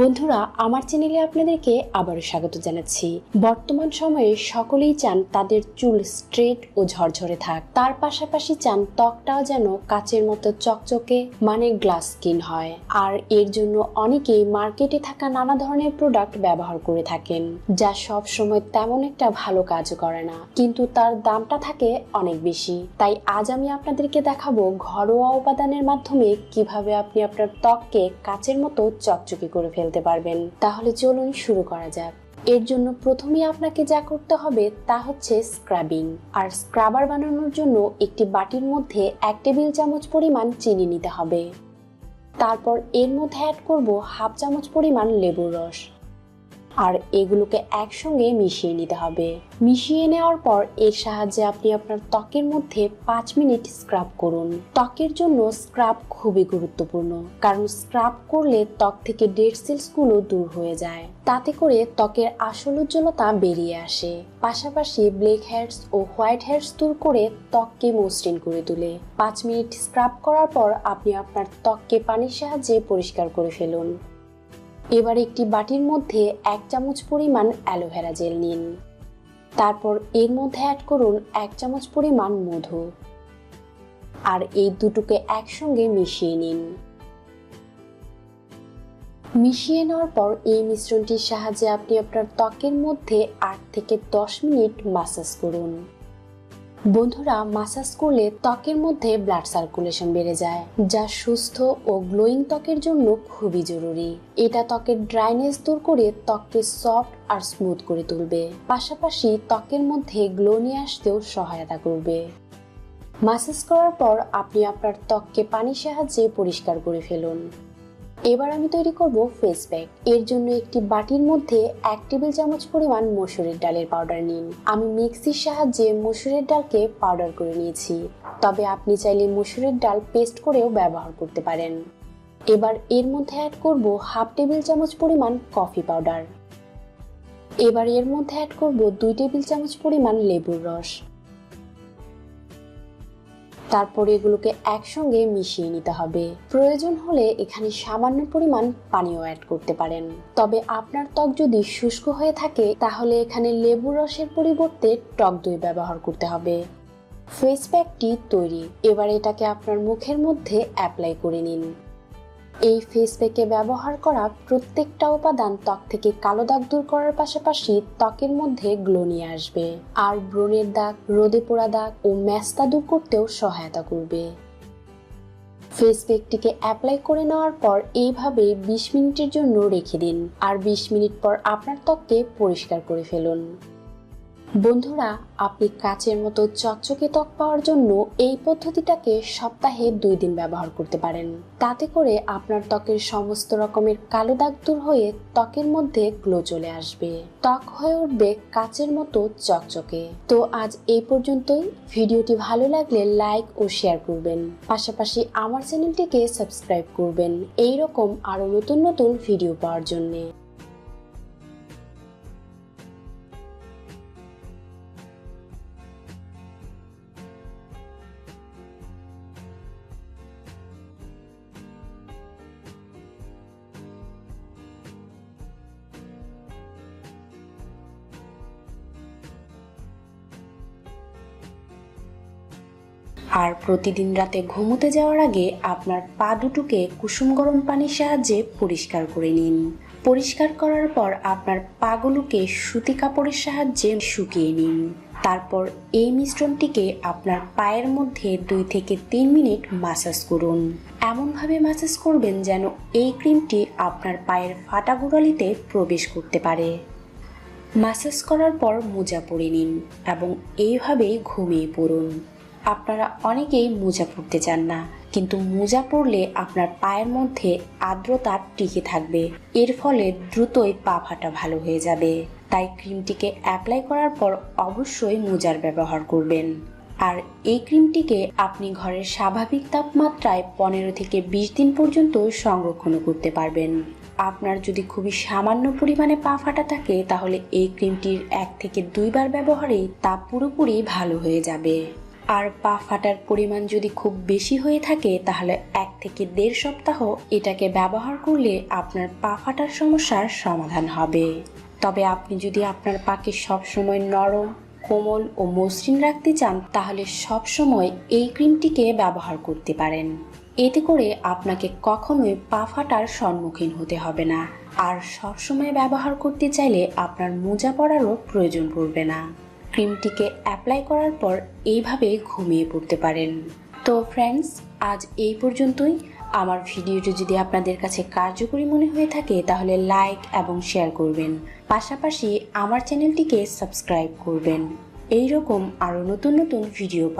বন্ধুরা, আমার চ্যানেলে আপনাদেরকে আবারও স্বাগত জানাচ্ছি। বর্তমান সময়ে সকলেই চান তাদের চুল স্ট্রেট ও ঝরঝরে থাক। তার পাশাপাশি চান ত্বকটাও যেন কাচের মতো চকচকে মানে গ্লাস স্কিন হয়। আর এর জন্য অনেকেই মার্কেটে থাকা নানা ধরনের প্রোডাক্ট ব্যবহার করে থাকেন, যা সব সময় তেমন একটা ভালো কাজ করে না। কিন্তু তার দামটা থাকে অনেক বেশি। তাই আজ আমি আপনাদেরকে দেখাবো ঘরোয়া উপাদানের মাধ্যমে কীভাবে আপনি আপনার ত্বককে কাচের মতো চকচকে করে ফেলতে পারবেন। তাহলে চলুন শুরু করা যাক। এর জন্য প্রথমে আপনাকে যা করতে হবে তা হচ্ছে স্ক্রাবিং আর স্ক্রাবার বানানোর জন্য একটি বাটির মধ্যে এক টেবিল চামচ পরিমাণ চিনি নিতে হবে। তারপর এর মধ্যে অ্যাড করব হাফ চামচ পরিমাণ লেবুর রস। আর এগুলোকে একসঙ্গে মিশিয়ে নিতে হবে। মিশিয়ে নেওয়ার পর এর সাহায্যে আপনি আপনার ত্বকের মধ্যে পাঁচ মিনিট স্ক্রাব করুন। ত্বকের জন্য স্ক্রাব খুবই গুরুত্বপূর্ণ, কারণ স্ক্রাব করলে ত্বক থেকে ডেড সেলসগুলো দূর হয়ে যায়। তাতে করে ত্বকের আসল উজ্জ্বলতা বেরিয়ে আসে। পাশাপাশি ব্ল্যাক হেয়ারস ও হোয়াইট হেয়ারস দূর করে ত্বককে মসৃণ করে তোলে। পাঁচ মিনিট স্ক্রাব করার পর আপনি আপনার ত্বককে পানির সাহায্যে পরিষ্কার করে ফেলুন। এবার একটি বাটির মধ্যে এক চামচ পরিমাণ অ্যালোভেরা জেল নিন। তারপর এর মধ্যে অ্যাড করুন এক চামচ পরিমাণ মধু। আর এই দুটোকে একসঙ্গে মিশিয়ে নিন। মিশিয়ে নেওয়ার পর এই মিশ্রণটির সাহায্যে আপনি আপনার ত্বকের মধ্যে আট থেকে দশ মিনিট মাসাজ করুন। বন্ধুরা মাসাজ করলে ত্বকের মধ্যে ব্লাড সার্কুলেশন বেড়ে যায়, যা সুস্থ ও গ্লোয়িং ত্বকের জন্য খুবই জরুরি। এটা ত্বকের ড্রাইনেস দূর করে ত্বককে সফট আর স্মুথ করে তুলবে। পাশাপাশি ত্বকের মধ্যে গ্লো নিয়ে আসতেও সহায়তা করবে। মাসাজ করার পর আপনি আপনার ত্বককে পানির সাহায্যে পরিষ্কার করে ফেলুন। এবার আমি তৈরি করব ফেস প্যাক এর জন্য একটি বাটির মধ্যে এক টেবিল চামচ পরিমাণ মসুরের ডালের পাউডার নিন। আমি মিক্সির সাহায্যে মসুরের ডালকে পাউডার করে নিয়েছি। তবে আপনি চাইলে মসুরের ডাল পেস্ট করেও ব্যবহার করতে পারেন। এবার এর মধ্যে অ্যাড করব হাফ টেবিল চামচ পরিমাণ কফি পাউডার এবার এর মধ্যে অ্যাড করব দুই টেবিল চামচ পরিমাণ লেবুর রস। তারপর এগুলোকে একসঙ্গে মিশিয়ে নিতে হবে। প্রয়োজন হলে এখানে সামান্য পরিমাণ পানিও অ্যাড করতে পারেন। তবে আপনার ত্বক যদি শুষ্ক হয়ে থাকে, তাহলে এখানে লেবু রসের পরিবর্তে টক দই ব্যবহার করতে হবে। ফেস প্যাকটি তৈরি। এবার এটাকে আপনার মুখের মধ্যে অ্যাপ্লাই করে নিন। এই ফেস প্যাকে ব্যবহার করা প্রত্যেকটা উপাদান ত্বক থেকে কালো দাগ দূর করার পাশাপাশি ত্বকের মধ্যে গ্লো নিয়ে আসবে। আর ব্রণের দাগ, রোদে পোড়া দাগ ও ম্যাস্তা দূর করতেও সহায়তা করবে। ফেস প্যাকটিকে অ্যাপ্লাই করে নেওয়ার পর এইভাবে বিশ মিনিটের জন্য রেখে দিন। আর বিশ মিনিট পর আপনার ত্বককে পরিষ্কার করে ফেলুন। বন্ধুরা, আপনি কাচের মতো চকচকে ত্বক পাওয়ার জন্য এই পদ্ধতিটাকে সপ্তাহে দুই দিন ব্যবহার করতে পারেন। তাতে করে আপনার ত্বকের সমস্ত রকমের কালো দাগ দূর হয়ে ত্বকের মধ্যে গ্লো চলে আসবে। ত্বক হয়ে উঠবে কাচের মতো চকচকে। তো আজ এই পর্যন্তই। ভিডিওটি ভালো লাগলে লাইক ও শেয়ার করবেন। পাশাপাশি আমার চ্যানেলটিকে সাবস্ক্রাইব করবেন। এই রকম আরও নতুন নতুন ভিডিও পাওয়ার জন্যে। আর প্রতিদিন রাতে ঘুমোতে যাওয়ার আগে আপনার পা দুটোকে কুসুম গরম পানির সাহায্যে পরিষ্কার করে নিন। পরিষ্কার করার পর আপনার পাগুলোকে সুতি কাপড়ের সাহায্যে শুকিয়ে নিন। তারপর এই মিশ্রণটিকে আপনার পায়ের মধ্যে দুই থেকে তিন মিনিট মাসাজ করুন। এমনভাবে মাসাজ করবেন যেন এই ক্রিমটি আপনার পায়ের ফাটা গোড়ালিতে প্রবেশ করতে পারে। মাসাজ করার পর মোজা পরে নিন এবং এইভাবেই ঘুমিয়ে পড়ুন। আপনারা অনেকেই মোজা পরতে চান না, কিন্তু মোজা পরলে আপনার পায়ের মধ্যে আর্দ্রতা টিকে থাকবে। এর ফলে দ্রুতই পা ফাটা ভালো হয়ে যাবে। তাই ক্রিমটিকে অ্যাপ্লাই করার পর অবশ্যই মোজার ব্যবহার করবেন। আর এই ক্রিমটিকে আপনি ঘরের স্বাভাবিক তাপমাত্রায় পনেরো থেকে বিশ দিন পর্যন্ত সংরক্ষণ করতে পারবেন। আপনার যদি খুবই সামান্য পরিমাণে পা ফাটা থাকে, তাহলে এই ক্রিমটির এক থেকে দুইবার ব্যবহারেই তা পুরোপুরি ভালো হয়ে যাবে। আর পা ফাটার পরিমাণ যদি খুব বেশি হয়ে থাকে, তাহলে এক থেকে দেড় সপ্তাহ এটাকে ব্যবহার করলে আপনার পা ফাটার সমস্যার সমাধান হবে। তবে আপনি যদি আপনার পাকে সবসময় নরম, কোমল ও মসৃণ রাখতে চান, তাহলে সবসময় এই ক্রিমটিকে ব্যবহার করতে পারেন। এতে করে আপনাকে কখনোই পা ফাটার সম্মুখীন হতে হবে না। আর সবসময় ব্যবহার করতে চাইলে আপনার মোজা পরারও প্রয়োজন পড়বে না। ক্রিমটিকে অ্যাপ্লাই করার পর এইভাবে ঘুমিয়ে পড়তে পারেন। তো ফ্রেন্ডস আজ এই পর্যন্তই। আমার ভিডিওটি যদি আপনাদের কাছে কার্যকরী মনে হয়ে থাকে, তাহলে লাইক এবং শেয়ার করবেন। পাশাপাশি আমার চ্যানেলটিকে সাবস্ক্রাইব করবেন। এই রকম আরও নতুন নতুন ভিডিও